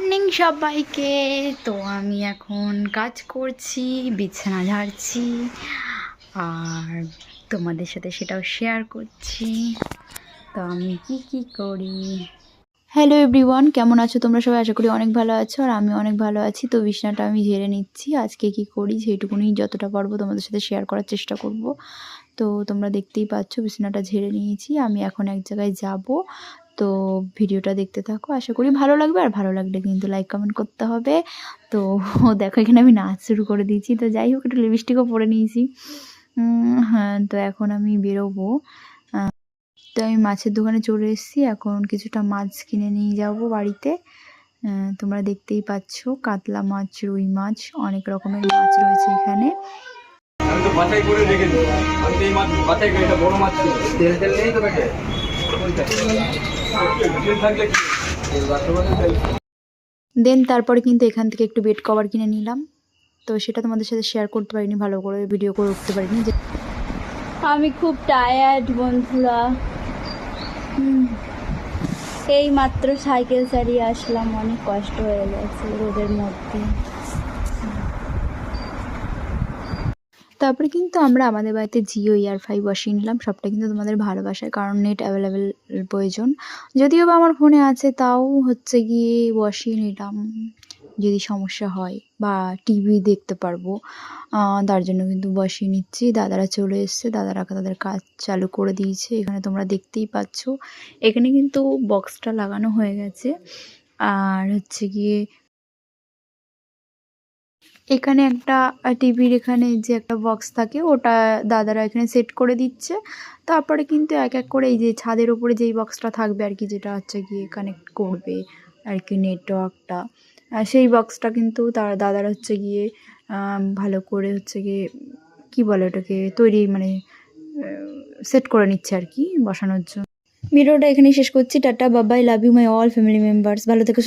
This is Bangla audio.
মর্নিং সবাইকে। তো আমি এখন কাজ করছি, বিছানা ঝাড়ছি, আর তোমাদের সাথে সেটাও শেয়ার করছি। তো আমি কি কি করি? হ্যালো এভরিওয়ান কেমন আছো তোমরা সবাই? আশা করি অনেক ভালো আছো, আর আমি অনেক ভালো আছি। তো বিছানাটা আমি ঝেড়ে নিচ্ছি। আজকে কি করি সেইটুকুনি যতটা পারব তোমাদের সাথে শেয়ার করার চেষ্টা করব। তো তোমরা দেখতেই পাচ্ছ, বিছানাটা ঝেড়ে নিয়েছি। আমি এখন এক জায়গায় যাব। তো ভিডিওটা দেখতে থাকো। আশা করি ভালো লাগবে। আর ভালো লাগলে কিন্তু লাইক কমেন্ট করতে হবে। তো দেখো, এখানে আমি নাচ শুরু করে দিয়েছি। তো যাই হোক, একটু লিপস্টিকও পরে নিয়েছি। হ্যাঁ তো এখন আমি বেরোবো। তো আমি মাছের দোকানে চলে এসেছি। এখন কিছুটা মাছ কিনে নিয়ে যাব বাড়িতে। তোমরা দেখতেই পাচ্ছ, কাতলা মাছ, রুই মাছ, অনেক রকমের মাছ রয়েছে এখানে। আমি তো বাছাই করে রেখে দিই আমি এই মাছ বাছাই করে, এটা বড় মাছ তেল তেল নেই তো দেন তারপরে কিন্তু এখান থেকে একটু বেড কভার কিনে নিলাম। তো সেটা তোমাদের সাথে শেয়ার করতে পারিনি, ভালো করে ভিডিও করে উঠতে পারিনি। যে আমি খুব টায়ার্ড বন্ধুরা। এই মাত্র সাইকেল চালিয়ে আসলাম, অনেক কষ্ট হয়ে গেছে রোদের মধ্যে। তারপরে কিন্তু আমরা আমাদের বাড়িতে জিও ইয়ার ফাইভ বসিয়ে নিলাম। সবটা কিন্তু তোমাদের ভালোবাসায় কারণ নেট অ্যাভেলেবেল প্রয়োজন। যদিও বা আমার ফোনে আছে, তাও হচ্ছে গিয়ে বসিয়ে নিলাম। যদি সমস্যা হয় বা টিভি দেখতে পারব তার জন্য কিন্তু বসিয়ে নিচ্ছি। দাদারা চলে এসছে, দাদারা তাদের কাজ চালু করে দিয়েছে। এখানে তোমরা দেখতেই পাচ্ছ। এখানে কিন্তু বক্সটা লাগানো হয়ে গেছে। আর হচ্ছে গিয়ে এখানে একটা টিভির এখানে যে একটা বক্স থাকে, ওটা দাদারা এখানে সেট করে দিচ্ছে। তারপরে কিন্তু এক এক করে এই যে ছাদের উপরে যেই বক্সটা থাকবে আর কি, যেটা হচ্ছে গিয়ে কানেক্ট করবে আর কি নেটওয়ার্কটা সেই বক্সটা কিন্তু তার দাদারা হচ্ছে গিয়ে ভালো করে হচ্ছে গিয়ে, কী বলে ওটাকে, তৈরি মানে সেট করে নিচ্ছে আর কি বসানোর জন্য। ভিডিওটা এখানেই শেষ করছি। Tata Babai love you my all family members. ভালো থেকো